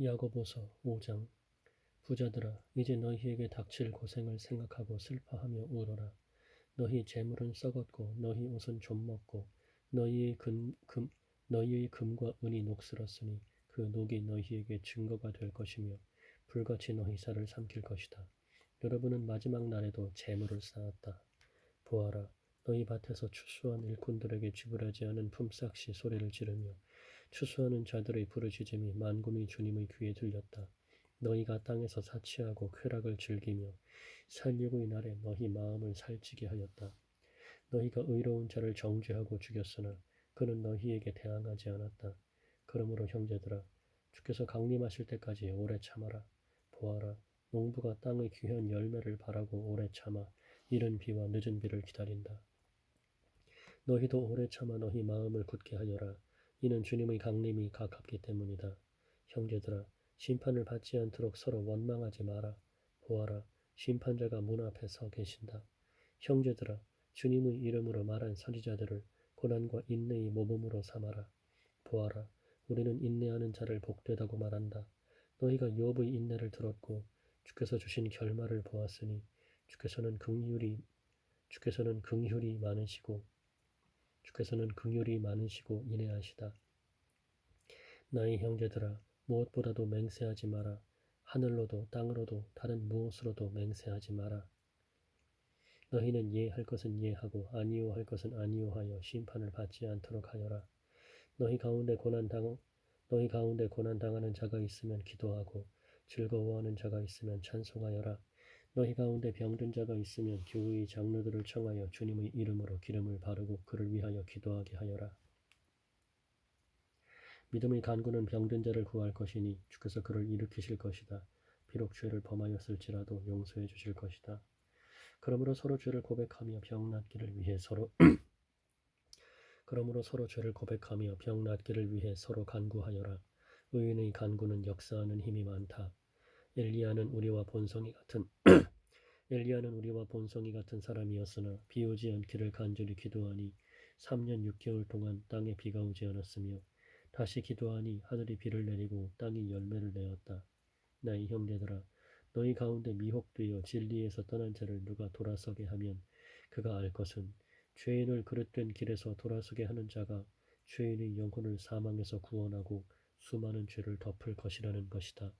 야고보서 5장. 부자들아 이제 너희에게 닥칠 고생을 생각하고 슬퍼하며 울어라. 너희 재물은 썩었고 너희 옷은 좀먹고 너희의 금, 금 너희의 금과 은이 녹슬었으니 그 녹이 너희에게 증거가 될 것이며 불같이 너희 살을 삼킬 것이다. 여러분은 마지막 날에도 재물을 쌓았다. 보아라 너희 밭에서 추수한 일꾼들에게 지불하지 않은 품삯이 소리를 지르며 추수하는 자들의 부르짖음이 만군의 주님의 귀에 들렸다. 너희가 땅에서 사치하고 쾌락을 즐기며 살육의 날에 너희 마음을 살찌게 하였다. 너희가 의로운 자를 정죄하고 죽였으나 그는 너희에게 대항하지 않았다. 그러므로 형제들아 주께서 강림하실 때까지 오래 참아라. 보아라 농부가 땅의 귀한 열매를 바라고 오래 참아 이른 비와 늦은 비를 기다린다. 너희도 오래 참아 너희 마음을 굳게 하여라. 이는 주님의 강림이 가깝기 때문이다. 형제들아, 심판을 받지 않도록 서로 원망하지 마라. 보아라, 심판자가 문 앞에 서 계신다. 형제들아, 주님의 이름으로 말한 선지자들을 고난과 인내의 모범으로 삼아라. 보아라, 우리는 인내하는 자를 복되다고 말한다. 너희가 욥의 인내를 들었고 주께서 주신 결말을 보았으니 주께서는 긍휼이 주께서는 긍휼이 많으시고 주께서는 긍휼이 많으시고 인내하시다. 나의 형제들아 무엇보다도 맹세하지 마라. 하늘로도 땅으로도 다른 무엇으로도 맹세하지 마라. 너희는 예할 것은 예하고 아니요 할 것은 아니요 하여 심판을 받지 않도록 하여라. 너희 가운데 고난 당 너희 가운데 고난 당하는 자가 있으면 기도하고 즐거워하는 자가 있으면 찬송하여라. 너희 가운데 병든 자가 있으면 교회의 장로들을 청하여 주님의 이름으로 기름을 바르고 그를 위하여 기도하게 하여라. 믿음의 간구는 병든 자를 구할 것이니 주께서 그를 일으키실 것이다. 비록 죄를 범하였을지라도 용서해 주실 것이다. 그러므로 서로 죄를 고백하며 병 낫기를 위해 서로 그러므로 서로 죄를 고백하며 병 낫기를 위해 서로 간구하여라. 의인의 간구는 역사하는 힘이 많다. 엘리야는 우리와 본성이 같은 엘리야는 우리와 본성이 같은 사람이었으나 비 오지 않기를 간절히 기도하니 3년 6개월 동안 땅에 비가 오지 않았으며 다시 기도하니 하늘이 비를 내리고 땅이 열매를 내었다. 나의 형제들아 너희 가운데 미혹되어 진리에서 떠난 자를 누가 돌아서게 하면 그가 알 것은 죄인을 그릇된 길에서 돌아서게 하는 자가 죄인의 영혼을 사망에서 구원하고 수많은 죄를 덮을 것이라는 것이다.